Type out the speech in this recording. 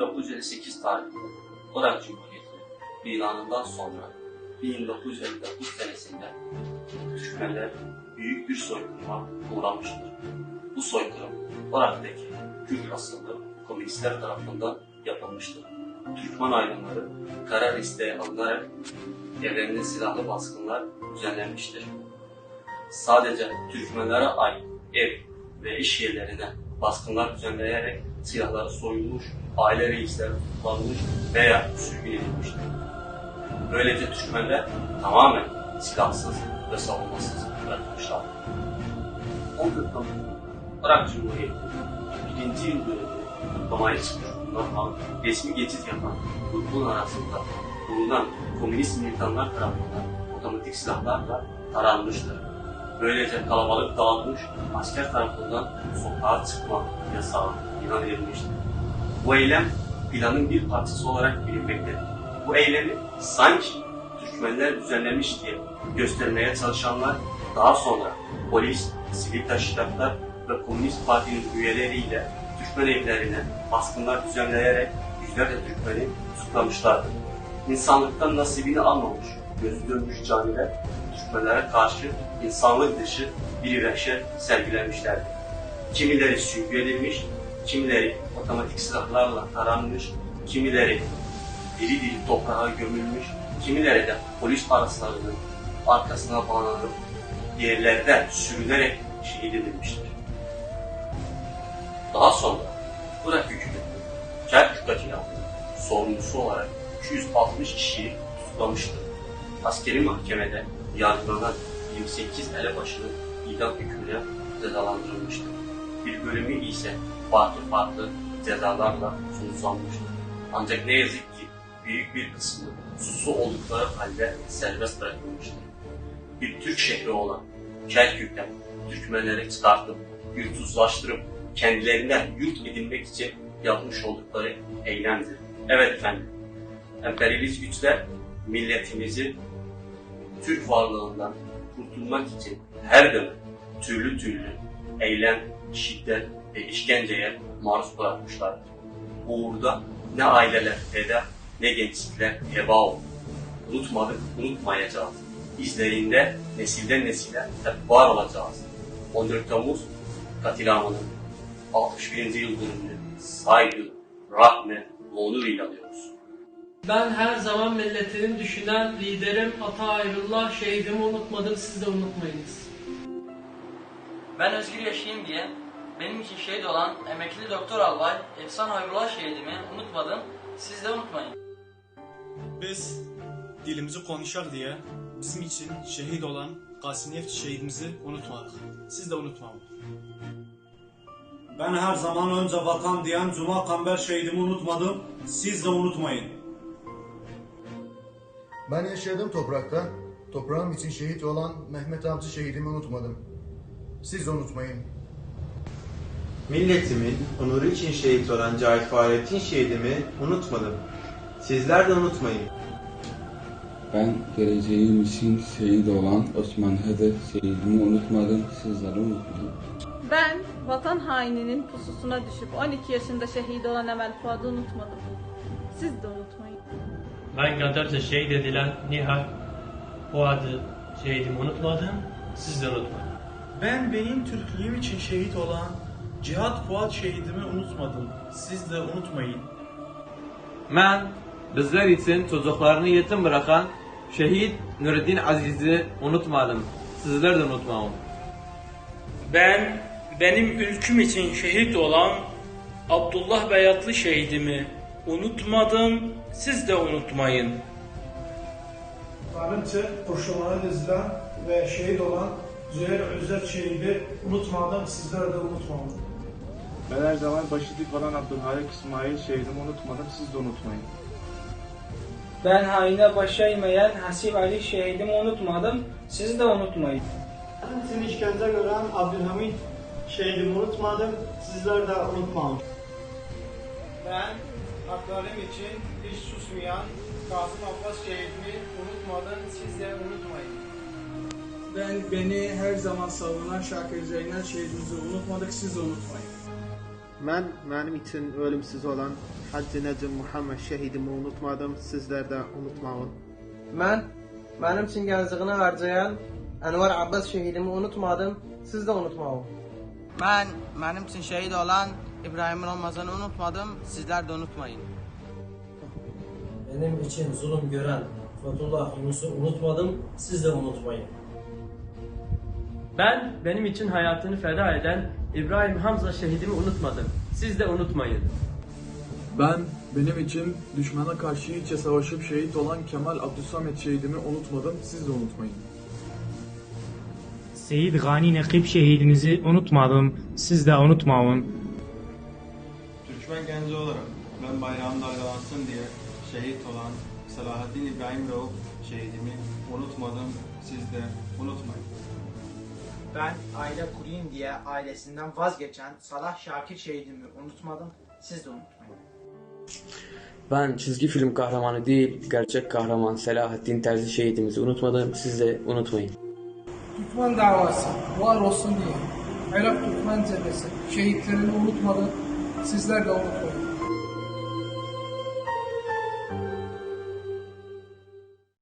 28 tarihinde Irak Cumhuriyeti ilanından sonra 1959 senesinde Türkmenler büyük bir soykırıma uğramıştır. Bu soykırım Irak'taki Kürt asıllı komünistler tarafından yapılmıştır. Türkmen aydınları karar isteği alınarak evlerinde silahlı baskınlar düzenlenmiştir. Sadece Türkmenlere ait ev ve iş yerlerine baskınlar düzenleyerek silahları soyulmuş, aile reisleri tutuklanmış veya sürgün edilmiştir. Böylece Türkmenler tamamen silahsız ve savunmasız bırakılmışlar. 14 Temmuz Irak Cumhuriyeti birinci yıl dönümü kutlamaya çıkmış resmi geçit yapan grubun arasında bulunan komünist militanlar tarafından otomatik silahlarla taranmıştır. Böylece kalabalık dağılmış, asker tarafından sokağa çıkma yasağı ilan edilmiştir. Bu eylem planın bir parçası olarak bilinmektedir. Bu eylemi sanki Türkmenler düzenlemiş diye göstermeye çalışanlar daha sonra polis, sivil teşkilatlar ve Komünist Parti'nin üyeleriyle Türkmen evlerine baskınlar düzenleyerek yüzlerce Türkmeni tutuklamışlardır. İnsanlıktan nasibini almamış, gözü dönmüş caniler Türkmenlere karşı insanlık dışı bir vehşet sergilemişlerdir. Kimileri sürgü edilmiş, kimileri otomatik silahlarla taranmış, kimileri diri diri toprağa gömülmüş, kimileri de polis araçlarının arkasına bağlanıp yerlerde sürünerek şehit edilmiştir. Daha sonra Irak hükümeti Kerkük katliamının sorumlusu olarak 260 kişiyi tutuklamıştır. Askeri mahkemede yargılanan 28 elebaşının idam hükmüne cezalandırılmıştır. Bir bölümü ise farklı farklı cezalarla sonuçlanmıştır. Ancak ne yazık ki büyük bir kısmı suçlu oldukları halde serbest bırakılmıştır. Bir Türk şehri olan Kerkük'ten Türkmenleri çıkartıp yurtsuzlaştırıp kendilerinden yurt edinmek için yapmış oldukları eylemdir. Evet efendim, emperyalist güçler milletimizi Türk varlığından kurtulmak için her dönem türlü türlü eylem, şiddet ve işkenceye maruz bırakmışlardır. Bu uğurda ne aileler feda ne gençlikler heba oldu. Unutmadık, unutmayacağız. İzlerinde nesilden nesile hep var olacağız. 14 Temmuz katilamının 61. yıl dönümünü saygı, rahmet, onuruyla anıyoruz. Ben her zaman milletini düşünen liderim Ata Ayrullah şehidimi unutmadım siz de unutmayınız. Ben özgür yaşayayım diye benim için şehit olan emekli doktor albay Efsan Hayrullah şehidimi unutmadım. Siz de unutmayın. Biz dilimizi konuşar diye bizim için şehit olan Qasim Neft şehidimizi unutmadık. Siz de unutmayın. Ben her zaman önce vatan diyen Cuma Kamber şehidimi unutmadım. Siz de unutmayın. Ben yaşadığım toprakta, toprağım için şehit olan Mehmet Avcı şehidimi unutmadım. Siz de unutmayın. Milletimin onuru için şehit olan Cahit Fahrettin şehidimi unutmadım. Sizler de unutmayın. Ben geleceğim için şehit olan Osman Hedef şehidimi unutmadım, sizleri unutmadım. Ben vatan haininin pususuna düşüp 12 yaşında şehit olan Emel Fuad'ı unutmadım. Siz de unutmayın. Ben Gadar'da şehit edilen Nihal Fuad'ı şehidimi unutmadım. Siz de unutmayın. Ben benim Türklüğüm için şehit olan Cihat Fuat şehidimi unutmadım. Siz de unutmayın. Ben bizler için çocuklarını yetim bırakan şehit Nureddin Aziz'i unutmadım. Sizler de unutmayın. Ben benim ülküm için şehit olan Abdullah Beyatlı şehidimi unutmadım, siz de unutmayın. Karınca kurşunlara dizilen ve şehit olan Züheyr Özer şehidi unutmadım. Sizler de unutmayın. Ben her zaman başı dik olan Abdülhalik İsmail şehidimi unutmadım, siz de unutmayın. Ben haine başa eğmeyen Hasip Ali şehidimi unutmadım. Siz de unutmayın. Sizin işkence gören Abdülhamid şehidimi unutmadım. Sizler de unutmayın. Ben haklarım için hiç susmayan Kasım Abbas şehidimi unutmadım. Siz de unutmayın. Ben beni her zaman savunan Şakir Zeynel şehidimizi unutmadık, siz unutmayın. Ben benim için ölümsüz olan Hacı Necim Muhammed şehidimi unutmadım. Sizler de unutmayın. Ben benim için gəncliyini harcayan Enver Abbas şehidimi unutmadım. Siz de unutmayın. Ben benim için şehit olan İbrahim Ramazan'ı unutmadım. Sizler de unutmayın. Benim için zulüm gören Fethullah Yunus'u unutmadım, siz de unutmayın. Ben benim için hayatını feda eden İbrahim Hamza şehidimi unutmadım. Siz de unutmayın. Ben benim için düşmana karşı iyice savaşıp şehit olan Kemal Abdülsamet şehidimi unutmadım. Siz de unutmayın. Seyit Gani Nekip şehidimizi unutmadım, siz de unutmayın. Türkmen genci olarak ben bayrağım dalgalansın diye şehit olan Selahattin İbrahim Rauf şehidimi unutmadım. Siz de unutmayın. Ben aile kurayım diye ailesinden vazgeçen Salah Şakir şehidimi unutmadım. Siz de unutmayın. Ben çizgi film kahramanı değil, gerçek kahraman Selahattin Terzi şehidimizi unutmadım. Siz de unutmayın. Türkmen davası var olsun diye Irak Türkmen cephesi şehitlerini unutmadı. Sizler de unutmayın.